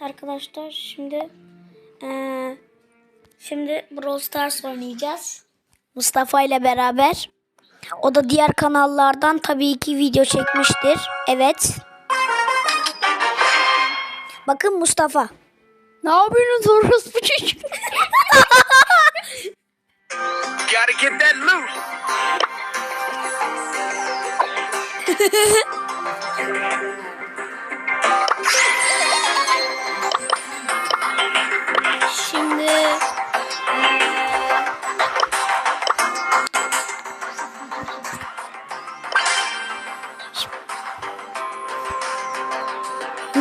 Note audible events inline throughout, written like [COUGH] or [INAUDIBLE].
arkadaşlar şimdi eee, şimdi Brawl Stars oynayacağız. Mustafa ile beraber. O da diğer kanallardan tabii ki video çekmiştir. Evet. Bakın Mustafa. Ne yapıyorsunuz çocuk? Gotta get that loot. [LAUGHS]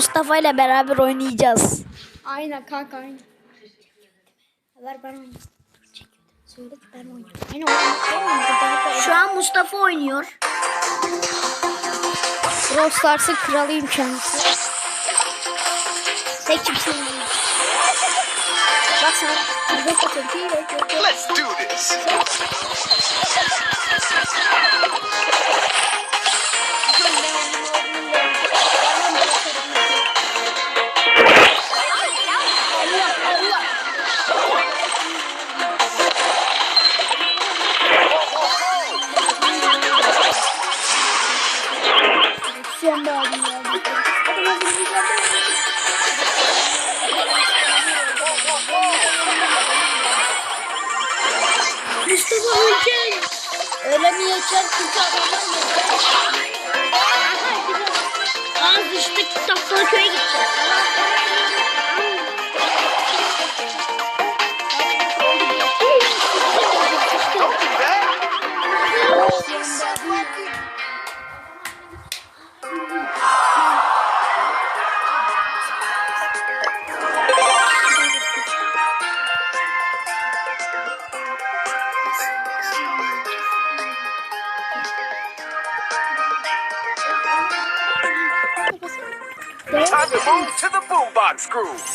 Mustafa ile beraber oynayacağız. Aynen kanka aynen. Ver ben oynayayım. Söyle ki ben. Aynen. Şu an Mustafa oynuyor. Brawl Stars'ın kralıyım kendisi. Sen kimsin? Bak sana. Let's do this. Sen de abim ya. Mustafa ölecek. Ölemeyecek çünkü adamlar mı? Az düştük kitapları köye gideceğiz. Time to move to the boombox groove.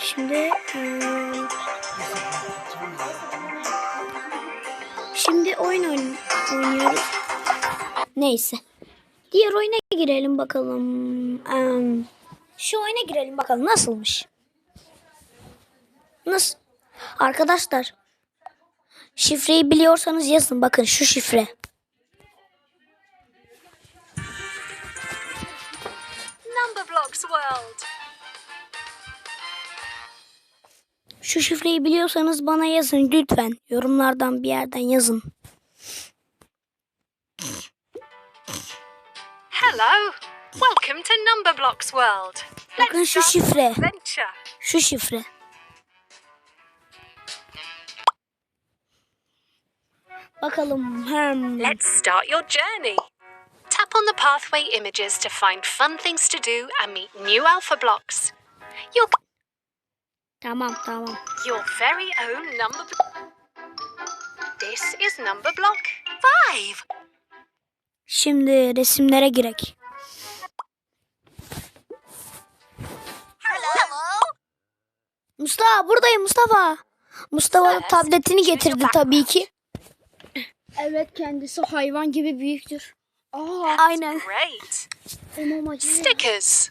Şimdi eee, Şimdi oyun oyn- oynuyoruz. Neyse. Diğer oyuna girelim bakalım. Şu oyuna girelim bakalım nasılmış. Nasıl? Arkadaşlar. Şifreyi biliyorsanız yazın. Bakın şu şifre. Number Blocks World. Şu şifreyi biliyorsanız bana yazın lütfen. Yorumlardan bir yerden yazın. Hello. Welcome to Number Blocks World. Bakın şu şifre. Adventure. Şu şifre. Bakalım. Hem. Let's start your journey. Tap on the pathway images to find fun things to do and meet new alpha blocks. Your Tamam tamam. your very own number. This is number block five. Şimdi resimlere girek. Mustafa buradayım Mustafa. Mustafa tabletini getirdi tabii ki. Evet kendisi hayvan gibi büyüktür. Aa, Aynen. Great. tamam acı. Stickers.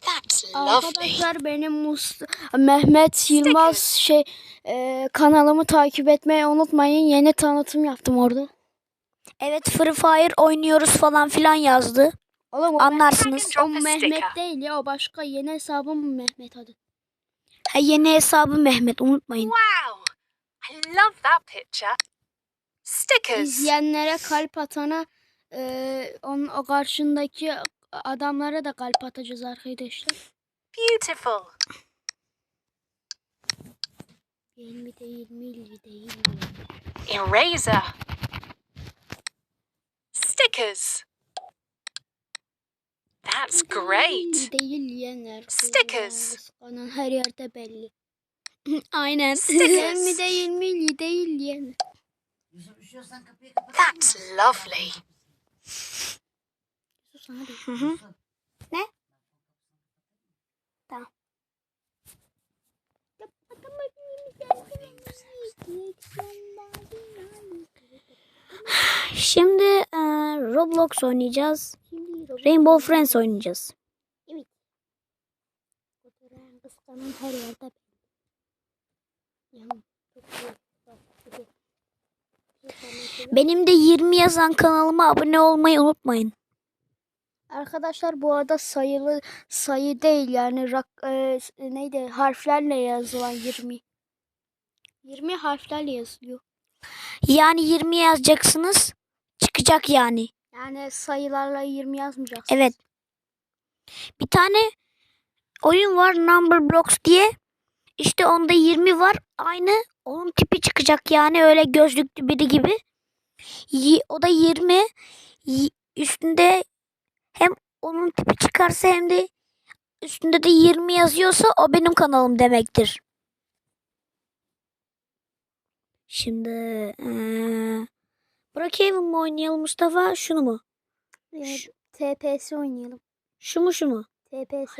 That's lovely. Arkadaşlar benim Mus Mehmet Yılmaz şey e, kanalımı takip etmeyi unutmayın. Yeni tanıtım yaptım orada. Evet Free Fire oynuyoruz falan filan yazdı. Oğlum o, Anlarsınız. O Mehmet değil ya o başka yeni hesabım Mehmet adı. Ha, yeni hesabı Mehmet unutmayın. Wow. I love that picture. Stickers. İzleyenlere kalp atana e, onun o karşındaki adamlara da kalp atacağız arkadaşlar. Beautiful. Değil mi değil mi değil mi? Eraser. Stickers. That's great. Değil yener. Stickers. Kıskanan her yerde belli. [CLEARS THROAT] Aynen. Değil mi değil mi değil yener. That's lovely. Hı hı. Ne? Tamam. Şimdi e, Roblox oynayacağız. Şimdi Rainbow Friends oynayacağız. Fotoğrafın kıskanın her yerde. Yanım. Çok iyi. Bak, bir de- bir tane- Benim de 20 yazan kanalıma abone olmayı unutmayın. Arkadaşlar bu arada sayılı sayı değil yani rak, e, s- neydi harflerle yazılan 20. 20 harflerle yazılıyor. Yani 20 yazacaksınız. Çıkacak yani. Yani sayılarla 20 yazmayacaksınız. Evet. Bir tane oyun var Number Blocks diye. İşte onda 20 var. Aynı onun tipi çıkacak yani öyle gözlüklü biri gibi. O da 20. Y- Üstünde hem onun tipi çıkarsa hem de üstünde de 20 yazıyorsa o benim kanalım demektir. Şimdi eee Brookhaven mı oynayalım Mustafa? Şunu mu? Evet, TPS oynayalım. Şu mu şu mu? TPS.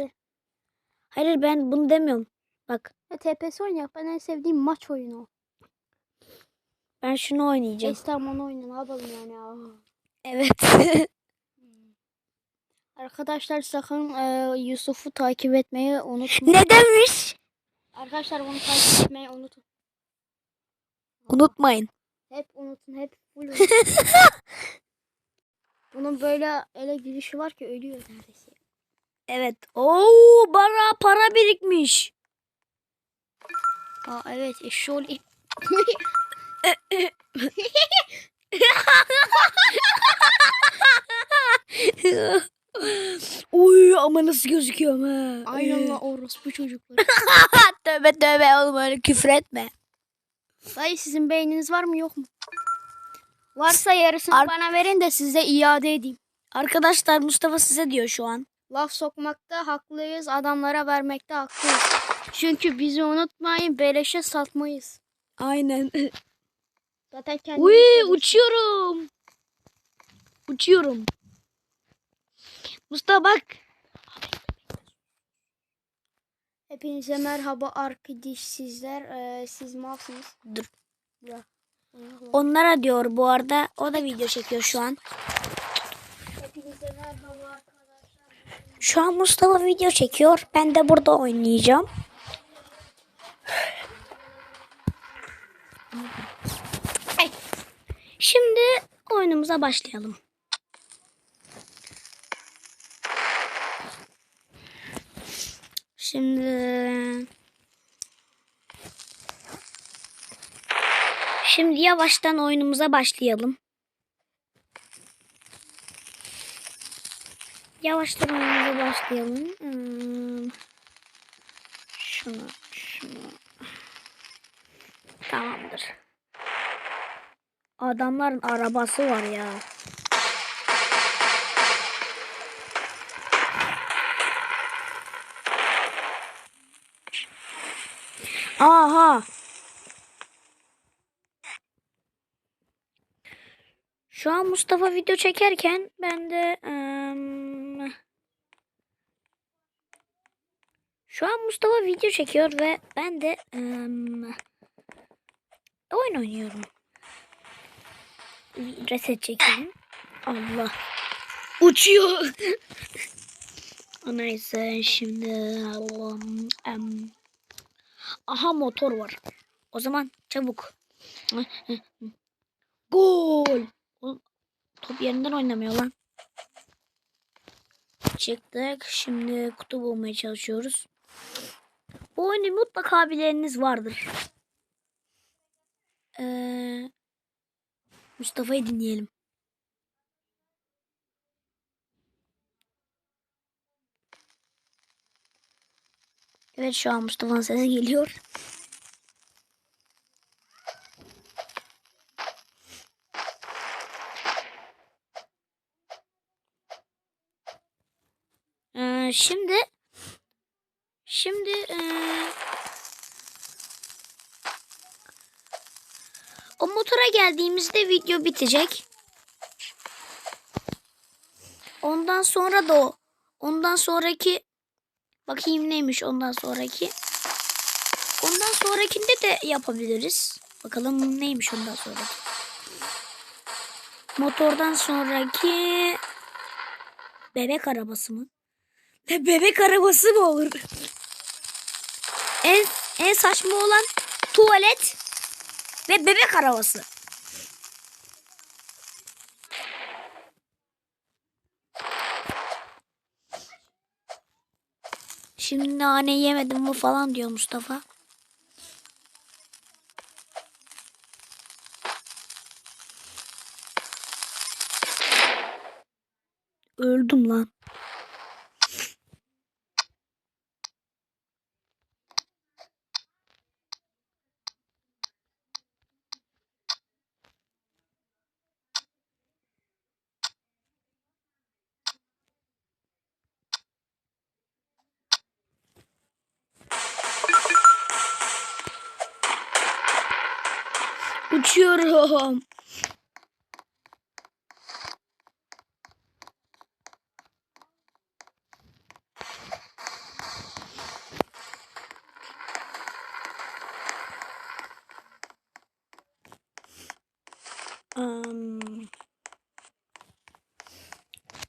Hayır ben bunu demiyorum. Bak Ya, TPS oynayalım. Ben en sevdiğim maç oyunu. ben şunu oynayacağım. Estam onu oyna. Ne yapalım yani ya. Evet. Arkadaşlar sakın e, Yusuf'u takip etmeyi unutmayın. ne demiş? Arkadaşlar bunu takip etmeyi unutun. Unutmayın. Hep unutun. Hep full [LAUGHS] unutun. Bunun böyle ele girişi var ki ölüyor neredeyse. Evet. Oo bana para birikmiş. Aa evet eşşoğlu. Uy ama nasıl gözüküyorum ha. Aynen la orospu çocuklar. [LAUGHS] tövbe tövbe oğlum öyle küfür etme. Dayı sizin beyniniz var mı yok mu? Varsa yarısını Ar- bana verin de size iade edeyim. Arkadaşlar Mustafa size diyor şu an. Laf sokmakta haklıyız, adamlara vermekte haklıyız. Çünkü bizi unutmayın, beleşe satmayız. Aynen. Zaten kendimiz Uy uçuyorum. Uçuyorum. Mustafa bak. Hepinize merhaba arkadaş sizler. Ee, siz malsınız. Dur. Ya. Onlara diyor bu arada. O da video çekiyor şu an. Hepinize merhaba arkadaşlar. Şu an Mustafa video çekiyor. Ben de burada oynayacağım. Şimdi oyunumuza başlayalım. Şimdi Şimdi yavaştan oyunumuza başlayalım. Yavaştan oyunumuza başlayalım. Hmm. Şunu. Adamların arabası var ya. Aha. Şu an Mustafa video çekerken ben de ım, şu an Mustafa video çekiyor ve ben de ım, oyun oynuyorum. Reset çekelim. Allah. Uçuyor. Neyse şimdi Allah'ım, em, aha motor var. O zaman çabuk. Gol. Oğlum, top yerinden oynamıyor lan. Çıktık. Şimdi kutu bulmaya çalışıyoruz. Bu oyunda mutlaka bileniniz vardır. Ee, Mustafa'yı dinleyelim. Evet şu an Mustafa'nın sesi geliyor. Ee, şimdi ee, o motora geldiğimizde video bitecek. Ondan sonra da o. Ondan sonraki bakayım neymiş ondan sonraki. Ondan sonrakinde de yapabiliriz. Bakalım neymiş ondan sonraki. Motordan sonraki Bebek arabası mı? Bebek arabası mı olur? En, en saçma olan tuvalet ve bebek arabası. Şimdi nane yemedim mi falan diyor Mustafa. Öldüm lan. Uçuyorum. Am,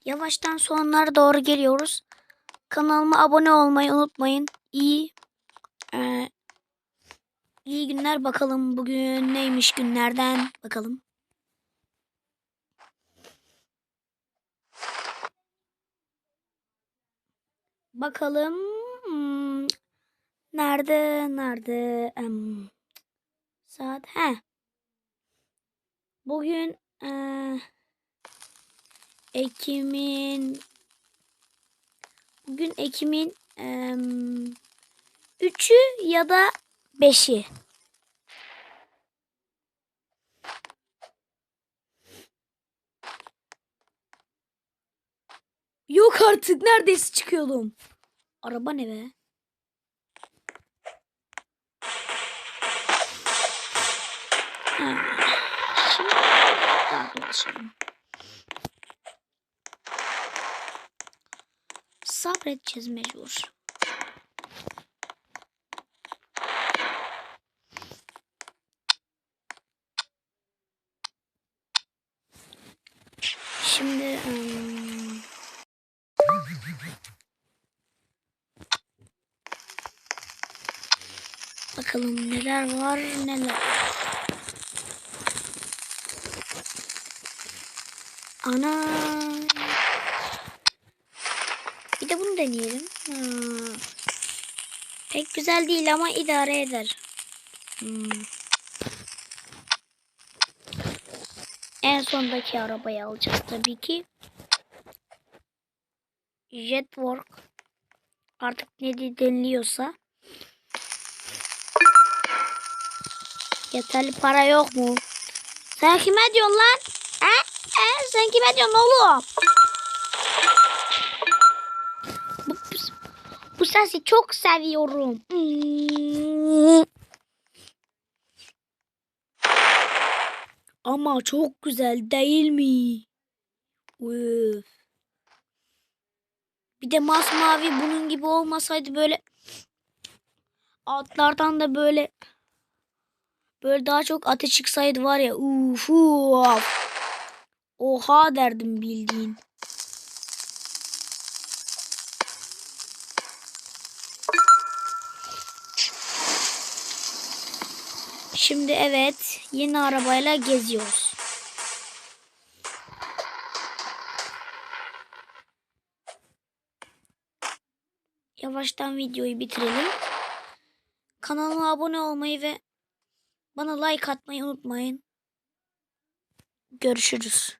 yavaştan sonlara doğru geliyoruz. Kanalıma abone olmayı unutmayın. İyi günler bakalım bugün neymiş günlerden bakalım. Bakalım hmm, nerede nerede Em, saat he Bugün eee, Ekim'in bugün Ekim'in em, 3'ü ya da 5'i. Yok artık neredeyse çıkıyordum. Araba ne be? Ha. Sabredeceğiz mecbur. Şimdi ım, bakalım neler var neler. Ana. Bir de bunu deneyelim. Hmm. Pek güzel değil ama idare eder. Hmm. En sondaki arabayı alacağız tabii ki. Jetwork. Artık ne deniliyorsa. Yeterli para yok mu? Sen kime diyorsun lan? He? He? Sen kime diyorsun oğlum? Bu, bu, bu sesi çok seviyorum. Ama çok güzel değil mi? Üf. Bir de masmavi bunun gibi olmasaydı böyle altlardan da böyle böyle daha çok ateş çıksaydı var ya uf. Oha derdim bildiğin. Şimdi evet yeni arabayla geziyoruz. Yavaştan videoyu bitirelim. Kanalıma abone olmayı ve bana like atmayı unutmayın. Görüşürüz.